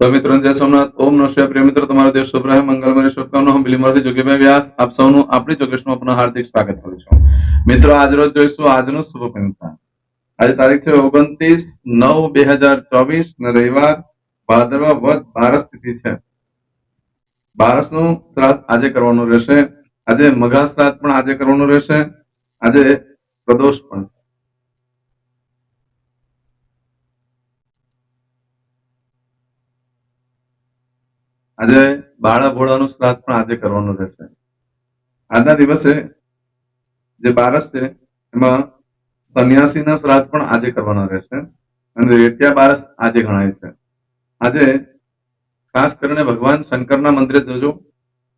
નવ બે હજાર ચોવીસ ને રવિવાર ભાદરવા વધ બારસ તિથિ છે. બારસનું શ્રાદ્ધ આજે કરવાનું રહેશે. આજે મઘા શ્રાદ્ધ પણ આજે કરવાનું રહેશે. આજે પ્રદોષ પણ. આજે બાળા ભોળાનું શ્રાદ્ધ પણ આજે કરવાનું રહેશે. આજના દિવસે જે બારસ છે, એમાં સંન્યાસીના શ્રાદ્ધ પણ આજે કરવાનો રહેશે અને રેટિયા બારસ આજે ગણાય છે. આજે ખાસ કરીને ભગવાન શંકરના મંદિરે જજો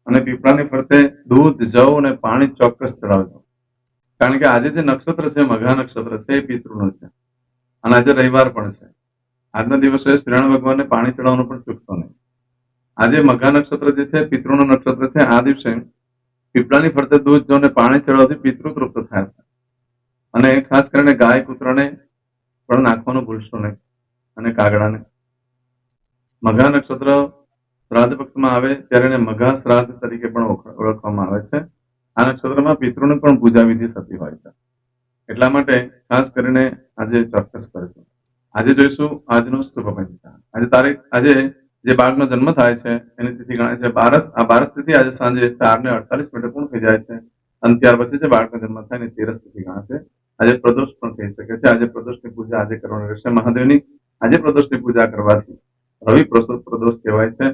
અને પીપળાની ફરતે દૂધ, જવ અને પાણી ચોક્કસ ચડાવજો. કારણ કે આજે જે નક્ષત્ર છે, મઘા નક્ષત્ર છે, એ પિતૃનું છે. અને આજે રવિવાર પણ છે. આજના દિવસે શ્રીરામ ભગવાનને પાણી ચડાવવાનું પણ ચૂકતો નહીં. આજે મઘા નક્ષત્ર જે છે, પિતૃનું નક્ષત્ર છે, આ દિવસે પીપળાની ફરતે દૂધ જો પાણી ચડવાથી પિતૃ તૃપ્ત થાય છે. અને ખાસ કરીને ગાય કૂતરાને પણ નાખવાનું ભૂલશો નહીં અને કાગડાને. મઘા નક્ષત્ર શ્રાદ્ધ પક્ષમાં આવે ત્યારે એને મઘા શ્રાદ્ધ તરીકે પણ ઓળખવામાં આવે છે. આ નક્ષત્રમાં પિતૃની પણ પૂજા વિધિ થતી હોય છે. એટલા માટે ખાસ કરીને આજે ચોક્કસ કરજો. આજે જોઈશું આજનું શુભ પંચાંગ આજે તારીખ, આજે જે બાળકનો જન્મ થાય છે, એની તિથિ ગણાય છે બારસ. આ બારસ તિથિ આજે સાંજે ચાર ને અડતાલીસ મિનિટે પૂર્ણ થઈ જાય છે અને ત્યાર પછી જે બાળકનો જન્મ થાય એની તેરસ તિથિ ગણાશે આજે પ્રદોષ પણ થઈ શકે છે. આજે પ્રદોષની પૂજા આજે કરવાની રહેશે. મહાદેવની આજે પ્રદોષની પૂજા કરવાથી રવિ પ્રદોષ કહેવાય છે.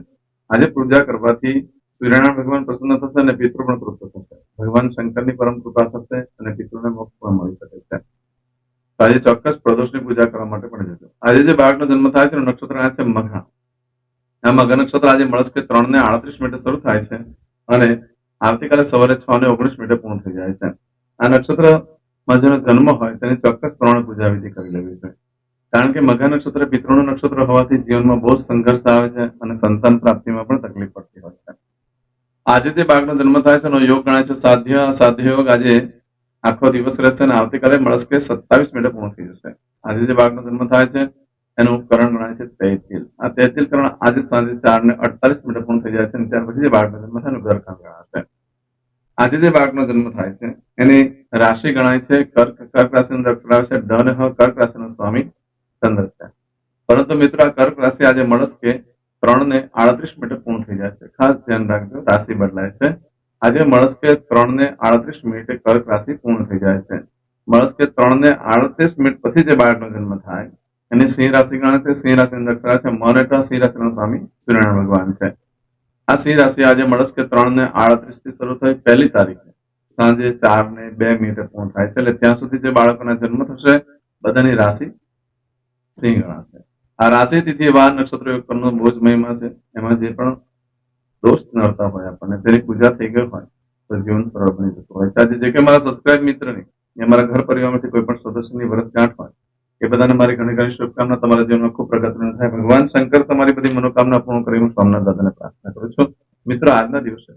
આજે પૂજા કરવાથી સૂર્યનારાયણ ભગવાન પ્રસન્ન થશે અને પિતૃ પણ તૃપ્ત થશે. ભગવાન શંકરની પરમ કૃપા થશે અને પિતૃને મોક્ષ પણ મળી શકે છે. આજે ચોક્કસ પ્રદોષની પૂજા કરવા માટે પણ જજો. આજે જે બાળકનો જન્મ થાય છે નક્ષત્ર છે મઘા. આ મઘા નક્ષત્ર આજે મળસ્કે ત્રણ ને આડત્રીસ મિનિટે શરૂ થાય છે અને આવતીકાલે સવારે છ ને ઓગણીસ મિનિટે પૂર્ણ થઈ જાય છે. આ નક્ષત્રમાં જેનો જન્મ હોય તેની ચોક્કસ પ્રમાણે પૂજા વિધિ કરી લેવી છે. કારણ કે મઘા નક્ષત્ર પિતૃનું નક્ષત્ર હોવાથી જીવનમાં બહુ સંઘર્ષ આવે છે અને સંતાન પ્રાપ્તિમાં પણ તકલીફ પડતી હોય છે. આજે જે બાળકનો જન્મ થાય છે એનો યોગ ગણાય છે. સાધ્ય સાધ્ય યોગ આજે આખો દિવસ રહેશે અને આવતીકાલે મળસ્કે સત્તાવીસ મિનિટે પૂર્ણ થઈ જશે. આજે જે બાળકનો જન્મ થાય છે એનું કરણ ગણાય છે તૈતિલ આ તૈતિલ કરણ આજે સાંજે ચાર ને અડતાલીસ મિનિટે પૂર્ણ થઈ જાય છે ત્યાર પછી જે બાળકનો જન્મ થાય એનું ગણાય છે. આજે જે બાળકનો જન્મ થાય છે, એની રાશિ ગણાય છે કર્ક કર્ક રાશિનો આવે છે ડન હ કર્ક રાશિનો સ્વામી ચંદ્ર છે. પરંતુ મિત્રો, આ કર્ક રાશિ આજે મળસ્કે ત્રણ ને આડત્રીસ મિનિટે પૂર્ણ થઈ જાય છે. ખાસ ધ્યાન રાખજો, રાશિ બદલાય છે. આજે મળસ્કે ત્રણ ને આડત્રીસ મિનિટે કર્ક રાશિ પૂર્ણ થઈ જાય છે. મળસ્કે ત્રણ ને આડત્રીસ મિનિટ પછી જે બાળકનો જન્મ થાય એની સિંહ રાશિ ગણે છે સિંહ રાશિ દક્ષ આવે છે હેઠળ સિંહ રાશિના સ્વામી સૂર્યનારાયણ ભગવાન છે. આ સિંહ રાશિ આજે મળસ્કે ત્રણ ને આડત્રીસથી શરૂ થઈ પહેલી તારીખે સાંજે ચાર ને બે મિનિટે પૂર્ણ થાય છે, એટલે ત્યાં સુધી જે બાળકોના જન્મ થશે, બધાની રાશિ સિંહ ગણાશે આ રાશિ તિથિ વાર નક્ષત્ર યોગ પરનો બહુ જ મહિમા છે, એમાં જે પણ દોષ નડતા હોય આપણને, તેની પૂજા થઈ ગઈ હોય તો જીવન સરળ બની જતું હોય આજે જે કે મારા સબસ્ક્રાઇબ મિત્રની મારા ઘર પરિવારમાંથી કોઈ પણ સદસ્યની વર્ષગાંઠ હોય એ બધાને મારી ઘણી ઘણી શુભકામના. તમારા જીવનમાં ખૂબ પ્રગતિ થાય. ભગવાન શંકર તમારી બધી મનોકામના પૂર્ણ કરી હું સોમનાથ દાદાને પ્રાર્થના કરું છું. મિત્રો, આજના દિવસે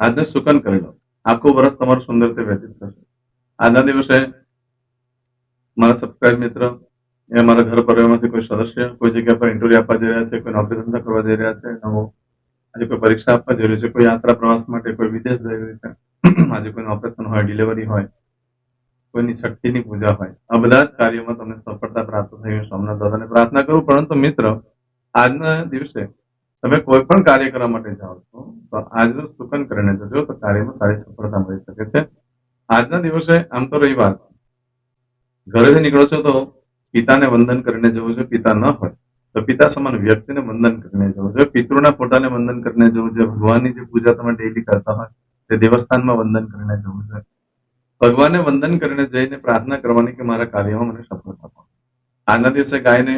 આજને સુકન કરી લો. આખું વર્ષ તમારું સુંદર રીતે વ્યતીત થશે. આજના દિવસે મારા સબસ્ક્રાઇબ મિત્ર એ મારા ઘર પરિવારમાંથી કોઈ સદસ્ય, કોઈ જગ્યા પર ઇન્ટરવ્યુ આપવા જઈ રહ્યા છે, કોઈ નોકરી ધંધા કરવા જઈ રહ્યા છે, નવો આજે કોઈ પરીક્ષા આપવા જઈ રહ્યું છે, કોઈ યાત્રા પ્રવાસ માટે કોઈ વિદેશ જઈ રહ્યું છે, આજે કોઈનું ઓપરેશન હોય ડિલિવરી હોય કોઈની શક્તિની પૂજા હોય. આ બધા જ કાર્યોમાં તમને સફળતા પ્રાપ્ત થઈ હું સોમનાથ દાદાને પ્રાર્થના કરું. પરંતુ મિત્ર, આજના દિવસે તમે કોઈ પણ કાર્ય કરવા માટે જાઓ છો, તો આજનું સુકન કરીને જજો, તો કાર્યમાં સારી સફળતા મળી શકે છે. આજના દિવસે આમ તો રહી વાત. ઘરેથી નીકળો છો તો પિતાને વંદન કરીને જવું જોઈએ, પિતા ન હોય તો પિતા સમાન વ્યક્તિને વંદન કરીને જવું જોઈએ, પિતૃના પોતાને વંદન કરીને જવું જોઈએ, ભગવાનની જે પૂજા તમે ડેલી કરતા હોય તે દેવસ્થાનમાં વંદન કરીને જવું જોઈએ. ભગવાનને વંદન કરીને જઈને પ્રાર્થના કરવાની કે મારા કાર્યમાં મને સફળતા આપો આજના દિવસે ગાયને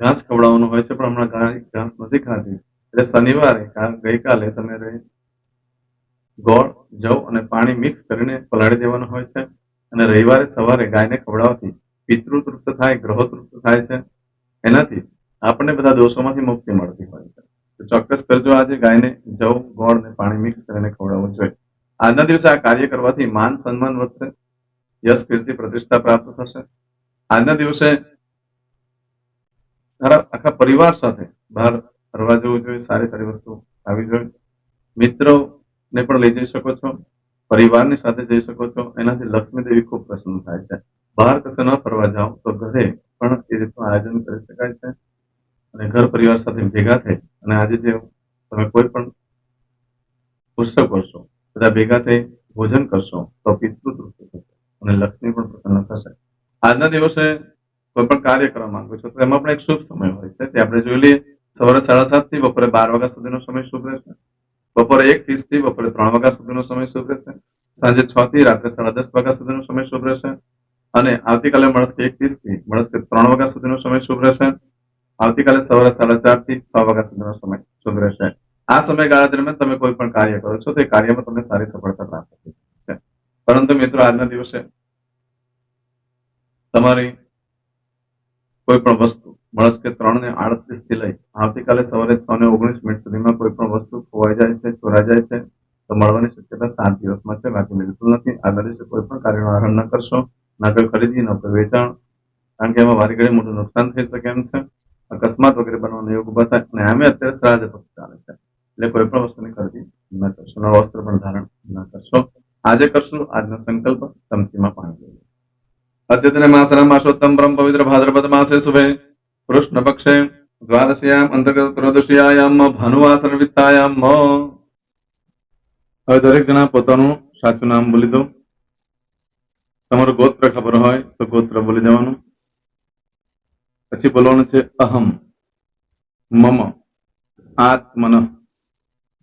ઘાસ ખવડાવવાનું હોય છે, પણ હમણાં ગાય ઘાસ નથી ખાતી એટલે શનિવારે ગઈકાલે તમે ગોળ, જવ અને પાણી મિક્સ કરીને પલાળી દેવાનું હોય છે અને રવિવારે સવારે ગાયને ખવડાવવાથી પિતૃ તૃપ્ત થાય, ગ્રહો તૃપ્ત થાય છે. એનાથી આપણને બધા દોષોમાંથી મુક્તિ મળતી હોય છે. તો ચોક્કસ કરજો આજે ગાયને જવ, ગોળ અને પાણી મિક્સ કરીને ખવડાવવું જોઈએ. આજના દિવસે આ કાર્ય કરવાથી માન સન્માન વધશે, યશ, કીર્તિ, પ્રતિષ્ઠા પ્રાપ્ત થશે. આજના દિવસે સારા આખા પરિવાર સાથે બહાર ફરવા જવું જોઈએ, સારી સારી વસ્તુ આવી જોઈએ. મિત્રોને પણ લઈ જઈ શકો છો, પરિવારની સાથે જઈ શકો છો. એનાથી લક્ષ્મી દેવી ખૂબ પ્રસન્ન થાય છે. બહાર કશે ન ફરવા જાઓ તો ઘરે પણ એ રીતનું આયોજન કરી શકાય છે. અને ઘર પરિવાર સાથે ભેગા થઈ અને આજે જે તમે કોઈ પણ પુસ્તક કરશો બધા ભેગા થઈ ભોજન કરશો તો પિતૃ તૃપ્તિ થશે અને લક્ષ્મી પણ પ્રસન્ન થશે. આજના દિવસે કોઈ પણ કાર્ય કરવા માંગો છો તો એમાં પણ એક શુભ સમય હોય છે. તે આપણે જોઈ લઈએ, સવારે સાડા સાતથી બપોરે બાર વાગ્યા સુધીનો સમય શુભ રહેશે. બપોરે એક ત્રીસથી બપોરે ત્રણ વાગ્યા સુધીનો સમય શુભ રહેશે. સાંજે છ થી રાત્રે સાડા દસ વાગ્યા સુધીનો સમય શુભ રહેશે. અને આવતીકાલે મળસ્કે એક ત્રીસથી મળસ્કે ત્રણ વાગ્યા સુધીનો સમય શુભ રહેશે. આવતીકાલે સવારે સાડા ચારથી છ વાગ્યા સુધીનો સમય શુભ રહેશે. આ સમયગાળા દરમિયાન તમે કોઈ પણ કાર્ય કરો છો, તો એ કાર્યમાં તમને સારી સફળતા થઈ છે. પરંતુ મિત્રો, આજના દિવસે તમારી કોઈ પણ વસ્તુ મળસ્કે ત્રણ ને આડત્રીસથી લઈ, આવતીકાલે સવારે છ ને ઓગણીસ મિનિટ સુધીમાં કોઈ પણ વસ્તુ ખોવાઈ જાય છે, ચોરાઈ જાય છે, તો મળવાની શક્યતા સાત દિવસમાં છે, બાકી બિલકુલ નથી. આગળ દિવસે કોઈ પણ કાર્યનો આરંભ ન કરશો, ના કોઈ ખરીદી, ન કોઈ વેચાણ, કારણ કે એમાં વારી ઘડી મોટું નુકસાન થઈ શકે એમ છે. અકસ્માત વગેરે બનવાનો યોગ ઊભા થાય, અને આમે અત્યારે સારા જ ચાલે છે. એટલે કોઈ પણ વસ્તુની ખરીદી ન કરશો. નવા વસ્ત્ર પણ ધારણ ન કરશો. આજે કરશું આજનો સંકલ્પ. તમસીમાં પાણી જોઈએ અદ્યતન માસના માસોત્તમ બ્રહ્મ પવિત્ર ભાદ્રપદ માસે શુભે. કૃષ્ણ પક્ષે દ્વાદશીયામ અંતર્ગત ત્રયોદશીયાયામ ભાનુવાસર વિત્તાયામ. હવે દરેક જણા પોતાનું સાચું નામ બોલી દો. તમારું ગોત્ર ખબર હોય તો ગોત્ર બોલી દેવાનું. પછી બોલવાનું છે અહમ, મમ, આત્મન.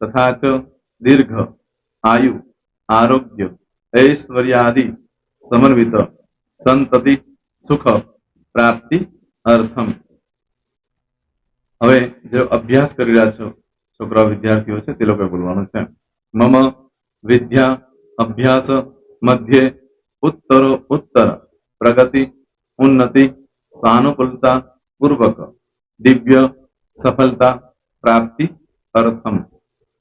તથા ચ દીર્ઘ આયુ આરોગ્ય ઐશ્વર્યાદિ સમન્વિત સંતતિ સુખ પ્રાપ્તિ અર્થમ હવે જે અભ્યાસ કરી રહ્યા છો, છોકરા વિદ્યાર્થીઓ છે, તે લોકોએ બોલવાનું છે. મમ વિદ્યા અભ્યાસ મધ્યે ઉત્તરો ઉત્તર, પ્રગતિ, ઉન્નતિ સાનુકૂલતા પૂર્વક, દિવ્ય, સફળતા, પ્રાપ્તિ, અર્થમ. હવે